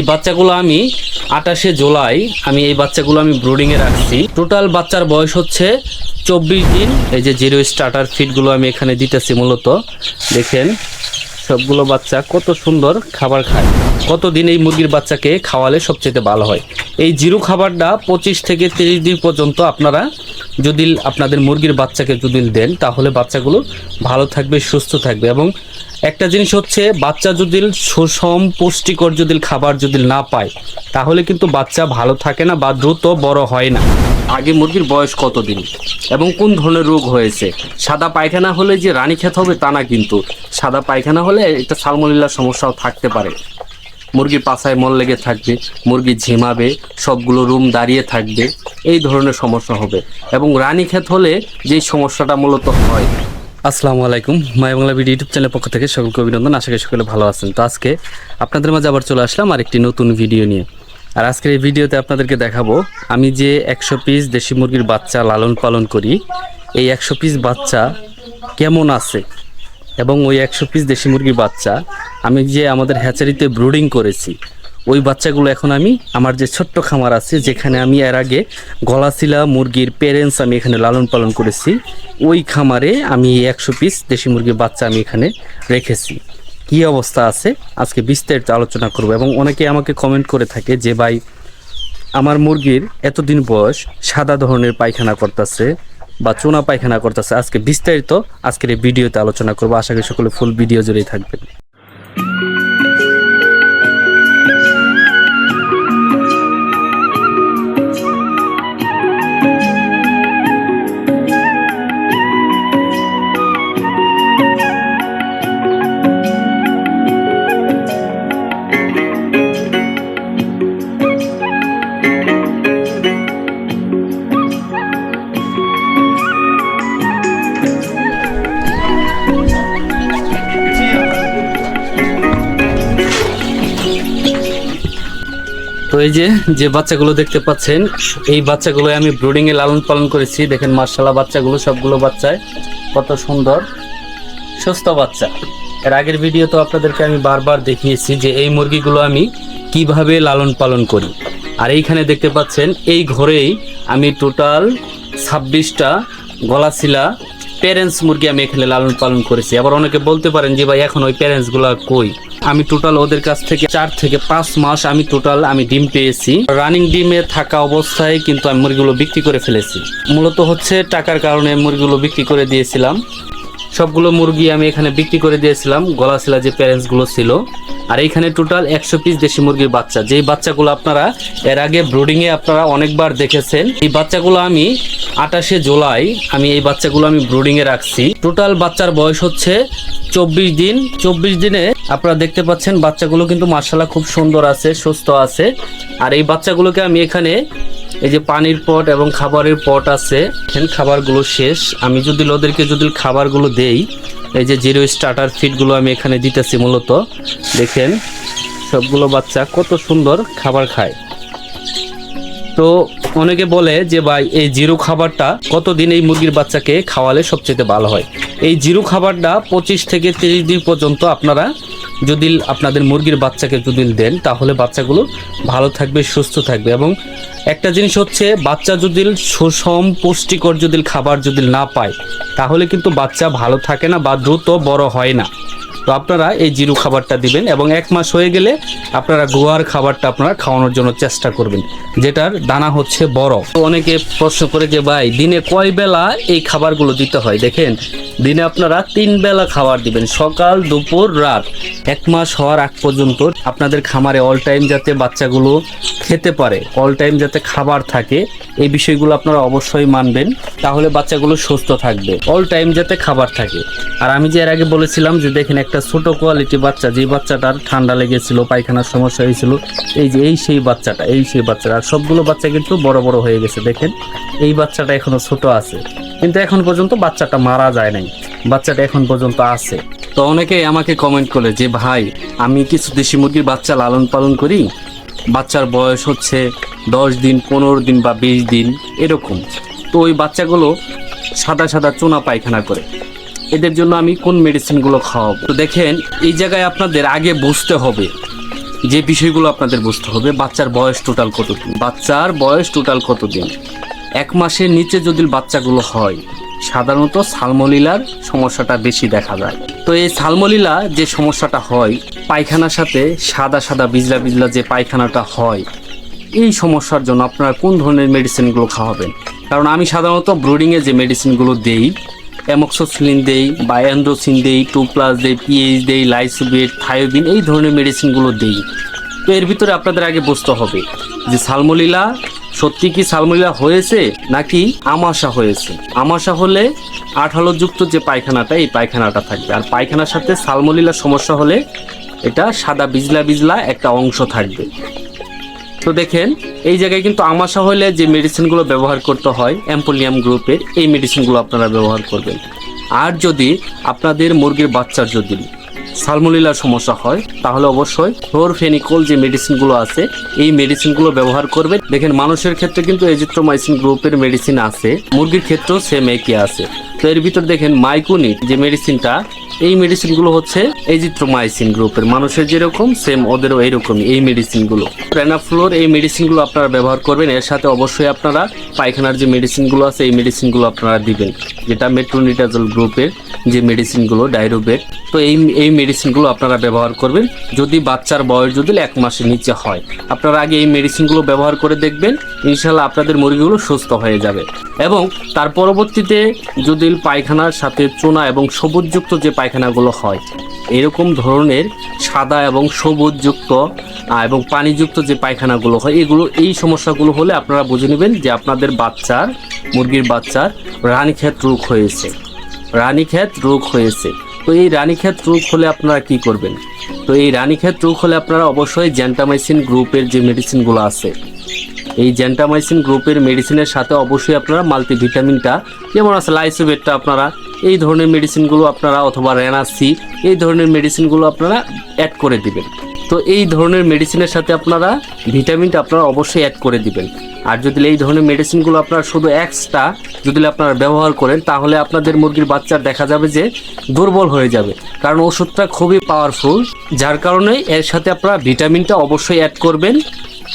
এই বাচ্চাগুলো আমি আটাশে জুলাই আমি এই বাচ্চাগুলো আমি ব্রুডিংয়ে রাখছি। টোটাল বাচ্চার বয়স হচ্ছে চব্বিশ দিন। এই যে জিরো স্টার্টার ফিডগুলো আমি এখানে দিতেছি মূলত। দেখেন, সবগুলো বাচ্চা কত সুন্দর খাবার খায়। কতদিন এই মুরগির বাচ্চাকে খাওয়ালে সবচেয়ে ভালো হয়। এই জিরো খাবারটা পঁচিশ থেকে তিরিশ দিন পর্যন্ত আপনারা যদি আপনাদের মুরগির বাচ্চাকে যদি দেন, তাহলে বাচ্চাগুলো ভালো থাকবে, সুস্থ থাকবে। এবং একটা জিনিস হচ্ছে, বাচ্চা যদি সুষম, পুষ্টিকর যদি খাবার যদি না পায়, তাহলে কিন্তু বাচ্চা ভালো থাকে না বা দ্রুত বড় হয় না। আগে মুরগির বয়স কতদিন? এবং কোন ধরনের রোগ হয়েছে? সাদা পায়খানা হলে যে রানী খেতে হবে তা না কিন্তু। সাদা পায়খানা হলে একটা সালমোনিল্লার সমস্যাও থাকতে পারে। মুরগির পাছায় মল লেগে থাকবে, মুরগি ঝিমাবে, সবগুলো রুম দাঁড়িয়ে থাকবে, এই ধরনের সমস্যা হবে। এবং রানী ক্ষেত হলে যেই সমস্যাটা মূলত হয়। আসসালামু আলাইকুম, মাই বাংলা ভিডিও ইউটিউব চ্যানেলের পক্ষ থেকে সকলকে অভিনন্দন, আশা করি সকলে ভালো আছেন। তো আজকে আপনাদের মাঝে আবার চলে আসলাম আর একটি নতুন ভিডিও নিয়ে। আর আজকের এই ভিডিওতে আপনাদেরকে দেখাবো, আমি যে একশো পিস দেশি মুরগির বাচ্চা লালন পালন করি, এই একশো পিস বাচ্চা কেমন আছে? এবং ওই একশো পিস দেশি মুরগির বাচ্চা আমি যে আমাদের হ্যাচারিতে ব্রুডিং করেছি, ওই বাচ্চাগুলো এখন আমি, আমার যে ছোট্ট খামার আছে, যেখানে আমি এর আগে গলাশিলা, মুরগির পেরেন্টস আমি এখানে লালন পালন করেছি, ওই খামারে আমি একশো পিস দেশি মুরগির বাচ্চা আমি এখানে রেখেছি। কি অবস্থা আছে? আজকে বিস্তারিত আলোচনা করব এবং অনেকে আমাকে কমেন্ট করে থাকে যে, ভাই, আমার মুরগির এতদিন বয়স সাদা ধরনের পায়খানা করতেছে বা চুনা পায়খানা করতেছে। আজকে বিস্তারিত আজকের এই ভিডিওতে আলোচনা করব। আশা করি সকলে ফুল ভিডিও জুড়েই থাকবেন। তো এই যে যে বাচ্চাগুলো দেখতে পাচ্ছেন, এই বাচ্চাগুলো আমি ব্রুডিং এ লালন পালন করেছি। দেখেন মার্শাল্লাহ বাচ্চাগুলো, সবগুলো বাচ্চায় কত সুন্দর, সুস্থ বাচ্চা। এর আগের ভিডিও তো আপনাদেরকে আমি বারবার দেখিয়েছি যে এই মুরগিগুলো আমি কীভাবে লালন পালন করি। আর এইখানে দেখতে পাচ্ছেন, এই ঘরেই আমি টোটাল ছাব্বিশটা গলাশিলা প্যারেন্টস মুরগি আমি এখানে লালন পালন করেছি। আবার অনেকে বলতে পারেন যে, ভাই, এখন ওই প্যারেন্টসগুলা কই? আমি টোটাল ওদের কাছ থেকে চার থেকে পাঁচ মাস আমি টোটাল আমি ডিম পেয়েছি। রানিং ডিমে থাকা অবস্থায় কিন্তু আমি মুরগিগুলো বিক্রি করে ফেলেছি। মূলত হচ্ছে টাকার কারণে মুরগিগুলো বিক্রি করে দিয়েছিলাম। সবগুলো মুরগি আমি এখানে বিক্রি করে দিয়েছিলাম, গলাশিলা যে প্যারেন্টসগুলো ছিল। আর এইখানে টোটাল একশো পিস দেশি মুরগির বাচ্চা। যেই বাচ্চাগুলো আপনারা এর আগে ব্রুডিং এ আপনারা অনেকবার দেখেছেন, এই বাচ্চাগুলো আমি আটাশে জুলাই আমি এই বাচ্চাগুলো আমি ব্রুডিং এ রাখছি। টোটাল বাচ্চার বয়স হচ্ছে চব্বিশ দিন। চব্বিশ দিনে আপনারা দেখতে পাচ্ছেন বাচ্চাগুলো কিন্তু মার্শাল্লাহ খুব সুন্দর আছে, সুস্থ আছে। আর এই বাচ্চাগুলোকে আমি এখানে এই যে পানির পট এবং খাবারের পট আছে, এখানে খাবারগুলো শেষ। আমি যদি ওদেরকে যদি খাবারগুলো দেই, এই যে জিরো স্টার্টার ফিডগুলো আমি এখানে দিতেছি মূলত। দেখেন, সবগুলো বাচ্চা কত সুন্দর খাবার খায়। তো অনেকে বলে যে, ভাই, এই জিরো খাবারটা কতদিন এই মুরগির বাচ্চাকে খাওয়ালে সবচেয়ে ভালো হয়? এই জিরো খাবারটা পঁচিশ থেকে তিরিশ দিন পর্যন্ত আপনারা যদি আপনাদের মুরগির বাচ্চাকে যদি দেন, তাহলে বাচ্চাগুলো ভালো থাকবে, সুস্থ থাকবে। এবং একটা জিনিস হচ্ছে, বাচ্চা যদি সুষম, পুষ্টিকর যদি খাবার যদি না পায়, তাহলে কিন্তু বাচ্চা ভালো থাকে না বা দ্রুত বড় হয় না। তো আপনারা এই জিরু খাবারটা দিবেন এবং এক মাস হয়ে গেলে আপনারা গোয়ার খাবারটা আপনারা খাওয়ানোর জন্য চেষ্টা করবেন, যেটার দানা হচ্ছে বড় তো অনেকে প্রশ্ন করে যে, ভাই, দিনে কয় বেলা এই খাবারগুলো দিতে হয়? দেখেন, দিনে আপনারা তিন বেলা খাবার দিবেন, সকাল, দুপুর, রাত। এক মাস হওয়ার আগ পর্যন্ত আপনাদের খামারে অল টাইম যাতে বাচ্চাগুলো খেতে পারে অল টাইম যাতে খাবার থাকে, এই বিষয়গুলো আপনারা অবশ্যই মানবেন, তাহলে বাচ্চাগুলো সুস্থ থাকবে অল টাইম যাতে খাবার থাকে। আর আমি যে এর আগে বলেছিলাম যে, দেখেন, একটা ছোট কোয়ালিটি বাচ্চা যে বাচ্চাটার ঠান্ডা লেগেছিল, পায়খানার সমস্যা হয়েছিল, এই যে এই সেই বাচ্চাটা, এই সেই বাচ্চাটা, আর সবগুলো বাচ্চা কিন্তু বড় বড় হয়ে গেছে, দেখেন। এই বাচ্চাটা এখনও ছোট আছে, কিন্তু এখন পর্যন্ত বাচ্চাটা মারা যায় নাই, বাচ্চাটা এখন পর্যন্ত আছে। তো অনেকে আমাকে কমেন্ট করে যে, ভাই, আমি কিছু দেশি মুরগির বাচ্চা লালন পালন করি? বাচ্চার বয়স হচ্ছে দশ দিন, পনেরো দিন বা বিশ দিন, এরকম। তো ওই বাচ্চাগুলো সাদা সাদা চুনা পায়খানা করে। এদের জন্য আমি কোন মেডিসিনগুলো খাওয়াবো? তো দেখেন, এই জায়গায় আপনাদের আগে বুঝতে হবে যে বিষয়গুলো আপনাদের বুঝতে হবে। বাচ্চার বয়স টোটাল কতদিন? বাচ্চার বয়স টোটাল কতদিন? এক মাসের নিচে যদি বাচ্চাগুলো হয়, সাধারণত সালমলিলার সমস্যাটা বেশি দেখা যায়। তো এই সালমলিলা যে সমস্যাটা হয়, পায়খানার সাথে সাদা সাদা বিজলা বিজলা যে পায়খানাটা হয়, এই সমস্যার জন্য আপনারা কোন ধরনের মেডিসিনগুলো খাওয়াবেন? কারণ আমি সাধারণত ব্রুডিংয়ে যে মেডিসিনগুলো দেই অ্যামক্সোসিলিন দেই বা অ্যান্ড্রোসিন দেই টু প্লাস দেই পিএইচ দেই লাইসোবেট থায়োবিন এই ধরনের মেডিসিনগুলো দেই। তো এর ভিতরে আপনাদের আগে বুঝতে হবে যে সালমলিলা সত্যি কি সালমলিলা হয়েছে নাকি আমাশা হয়েছে। আমাশা হলে আঠালোযুক্ত যে পায়খানাটা, এই পায়খানাটা থাকবে। আর পায়খানার সাথে সালমলিলা সমস্যা হলে এটা সাদা বিজলা বিজলা একটা অংশ থাকবে। তো দেখেন, এই জায়গায় কিন্তু আমাশা হলে যে মেডিসিনগুলো ব্যবহার করতে হয় অ্যাম্পোলিয়াম গ্রুপের এই মেডিসিনগুলো আপনারা ব্যবহার করবেন। আর যদি আপনাদের মুরগির বাচ্চার যদি সালমোনেলার সমস্যা হয়, তাহলে অবশ্যই ফ্লোরফেনিকল যে মেডিসিনগুলো আছে, এই মেডিসিনগুলো ব্যবহার করবেন। দেখেন, মানুষের ক্ষেত্রে কিন্তু এজিথ্রোমাইসিন গ্রুপের মেডিসিন আছে, মুরগির ক্ষেত্রেও সেম একই আছে। তো এর ভিতর দেখেন মাইকুনিট যে মেডিসিনটা এই মেডিসিনগুলো হচ্ছে এজিথ্রোমাইসিন গ্রুপের মানুষের যেরকম সেম ওদেরও এইরকমই এই মেডিসিনগুলো প্রেনাফ্লোর এই মেডিসিনগুলো আপনারা ব্যবহার করবেন। এর সাথে অবশ্যই আপনারা পায়খানার যে মেডিসিনগুলো আছে, এই মেডিসিনগুলো আপনারা দিবেন। যেটা মেট্রোনিটাজল গ্রুপের যে মেডিসিনগুলো ডাইরোবেট তো এই এই মেডিসিনগুলো আপনারা ব্যবহার করবেন। যদি বাচ্চার বয়স যদি এক মাসের নিচে হয়, আপনারা আগে এই মেডিসিনগুলো ব্যবহার করে দেখবেন ইনশাল্লাহ আপনাদের মুরগিগুলো সুস্থ হয়ে যাবে। এবং তার পরবর্তীতে যদি পায়খানার সাথে চুনা এবং সবুজযুক্ত যে পায়খানাগুলো হয়। এরকম ধরনের সাদা এবং সবুজযুক্ত এবং পানিযুক্ত যে পায়খানাগুলো হয়, এগুলো, এই সমস্যাগুলো হলে আপনারা বুঝে নেবেন যে আপনাদের বাচ্চার, মুরগির বাচ্চার রানীক্ষেত রোগ হয়েছে। রানীক্ষেত রোগ হয়েছে। তো এই রানীক্ষেত রোগ হলে আপনারা কি করবেন? তো এই রানীক্ষেত রোগ হলে আপনারা অবশ্যই জ্যান্টামাইসিন গ্রুপের যে মেডিসিনগুলো আছে এই জ্যান্টামাইসিন গ্রুপের মেডিসিনের সাথে অবশ্যই আপনারা মাল্টিভিটামিনটা যেমন আছে লাইসোবেটটা আপনারা, এই ধরনের মেডিসিনগুলো আপনারা অথবা রেনাসি এই ধরনের মেডিসিনগুলো আপনারা অ্যাড করে দিবেন। তো এই ধরনের মেডিসিনের সাথে আপনারা ভিটামিনটা আপনারা অবশ্যই অ্যাড করে দিবেন। আর যদি এই ধরনের মেডিসিনগুলো আপনারা শুধু এক্সট্রা যদি আপনারা ব্যবহার করেন, তাহলে আপনাদের মুরগির বাচ্চার দেখা যাবে যে দুর্বল হয়ে যাবে। কারণ ওষুধটা খুবই পাওয়ারফুল যার কারণে এর সাথে আপনারা ভিটামিনটা অবশ্যই অ্যাড করবেন।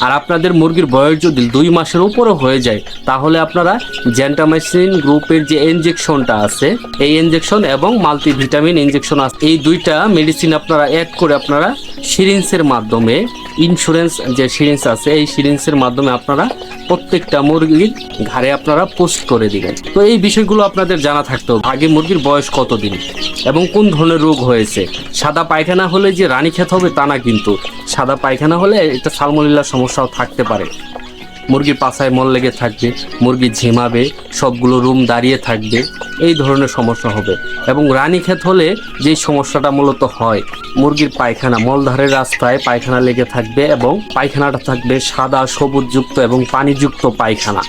আর আপনাদের মুরগির বয়স যদি দুই মাসের উপরে হয়ে যায়, তাহলে আপনারা জ্যান্টামাইসিন গ্রুপের যে ইঞ্জেকশনটা আছে, এই ইঞ্জেকশন এবং মাল্টিভিটামিন ইঞ্জেকশন আছে, এই দুইটা মেডিসিন আপনারা অ্যাড করে আপনারা সিরিঞ্জের মাধ্যমে ইন্স্যুরেন্স যে সিরিঞ্জ আছে, এই সিরিন্সের মাধ্যমে আপনারা প্রত্যেকটা মুরগির ঘাড়ে আপনারা পোস্ট করে দিবেন। তো এই বিষয়গুলো আপনাদের জানা থাকতে হবে। আগে মুরগির বয়স কতদিন এবং কোন ধরনের রোগ হয়েছে? সাদা পায়খানা হলে যে রানী খেতে হবে তা না কিন্তু। সাদা পায়খানা হলে এটা সালমলিল্লার সমস্যাও থাকতে পারে। মুরগির পাছায় মল লেগে থাকবে, মুরগি ঝিমাবে, সবগুলো রুম দাঁড়িয়ে থাকবে, এই ধরনের সমস্যা হবে। এবং রানীক্ষেত হলে যেই সমস্যাটা মূলত হয়, মুরগির পায়খানা, মলধারের রাস্তায় পায়খানা লেগে থাকবে এবং পায়খানাটা থাকবে সাদা, সবুজযুক্ত এবং পানিযুক্ত পায়খানা।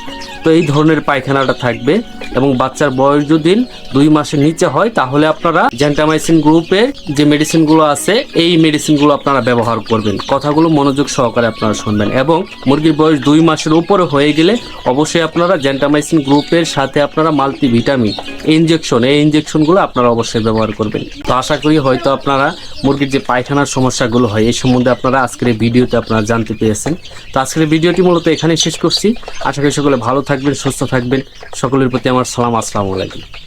তো এই ধরনের পায়খানাটা থাকবে এবং বাচ্চার বয়স যদি দুই মাসের নিচে হয়, তাহলে আপনারা জ্যান্টামাইসিন গ্রুপের যে মেডিসিনগুলো আছে, এই মেডিসিনগুলো আপনারা ব্যবহার করবেন। কথাগুলো মনোযোগ সহকারে আপনারা শুনবেন এবং মুরগির বয়স দুই মাসের উপরে হয়ে গেলে অবশ্যই আপনারা জ্যান্টামাইসিন গ্রুপের সাথে আপনারা মাল্টিভিটামিন ইনজেকশন এই ইনজেকশনগুলো আপনারা অবশ্যই ব্যবহার করবেন। তো আশা করি হয়তো আপনারা মুরগির যে পায়খানার সমস্যাগুলো হয়, এই সম্বন্ধে আপনারা আজকের এই ভিডিওতে আপনারা জানতে পেরেছেন। তো আজকের ভিডিওটি মূলত এখানে শেষ করছি। আশা করি সকলে ভালো থাকবেন, সুস্থ থাকবেন। সকলের প্রতি আমার সালাম আসসালামু আলাইকুম।